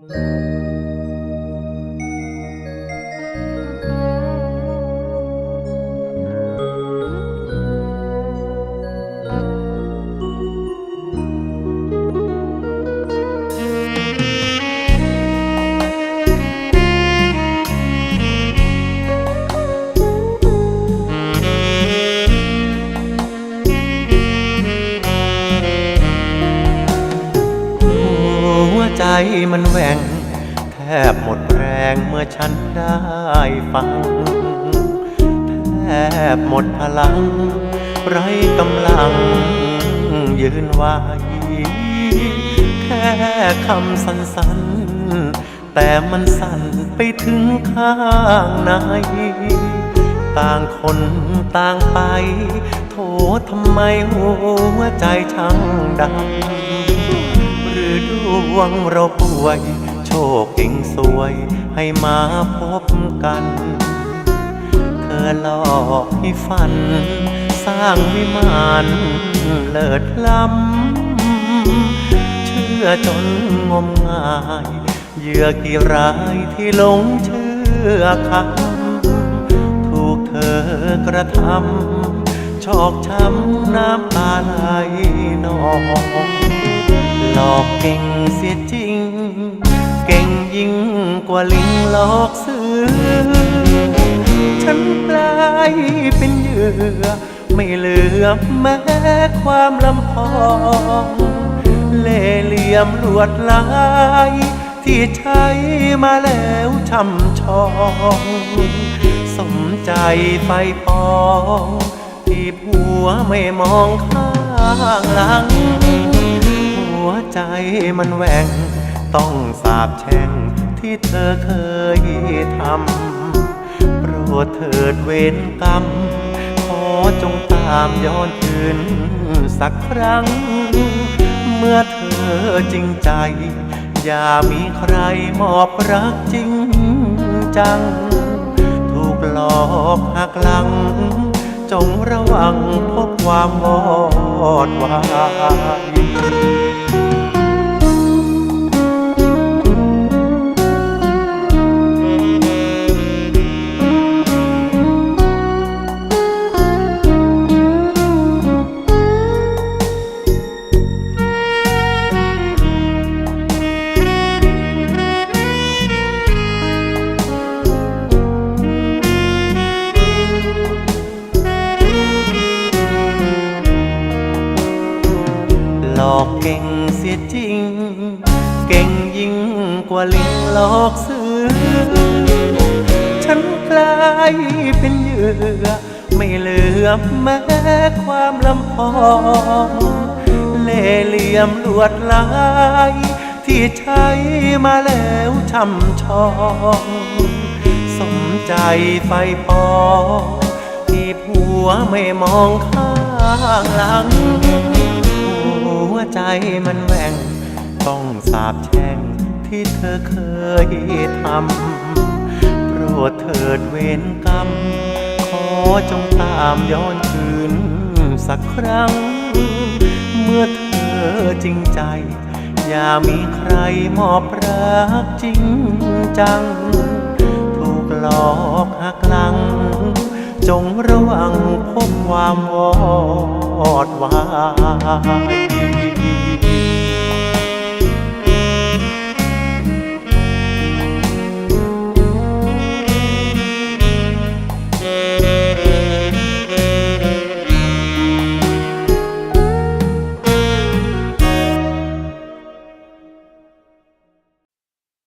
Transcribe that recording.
หัว มันแหว่งแทบหมดแรงเมื่อฉันได้ฟัง แทบหมดพลัง ไรกำลัง ยืนไหวแค่คำสั้นๆ แต่มันสั่นไปถึงข้างในต่างคนต่างไปโทษทำไมหัวใจช่างดำ ดวงเราป่วย โชคเก่งสวยให้มาพบกัน เธอหลอกให้ฝัน สร้างวิมานเลิศล้ำ เชื่อจนงมงาย เยื่อกี่รายที่หลงเชื่อคำถูกเธอกระทำชอกช้ำน้ำตาไหลนอง หลอกเก่งเสียจริง เก่งยิ่งกว่าลิงหลอกเสือ ฉันกลายเป็นเหยื่อ ไม่เหลือแม้ความลำพองเล่เหลี่ยมลวดลายที่ใช้มาแล้วช่ำชอง สมใจไฟปอง ที่ผัวไม่มองข้างหลัง ใจมันแหว่ง ต้องสาบแช่งที่เธอเคยทำโปรดเถิดเวรกรรม ขอจงตามย้อนคืนสักครั้ง เมื่อเธอจริงใจ อย่ามีใครมอบรักจริงจัง ถูกหลอกหักหลัง จงระวังพบความวอดวาย ลอกเก่งเสียจริง เก่งยิ่งกว่าลิงหลอกเสือ ฉันกลายเป็นเหยื่อ ไม่เหลือแม้ความลำพองเล่เหลี่ยมลวดลาย ที่ใช้มาแล้วช่ำชองสมใจไฟปองที่ผัวไม่มองข้างหลัง ใจมันแหว่ง ต้องสาบแช่งที่เธอเคยทำ โปรดเถิดเวรกรรม ขอจงตามย้อนคืนสักครั้ง เมื่อเธอจริงใจ อย่ามีใครมอบรักจริงจัง ถูกหลอกหักหลัง จงระวังพบความวอดวาย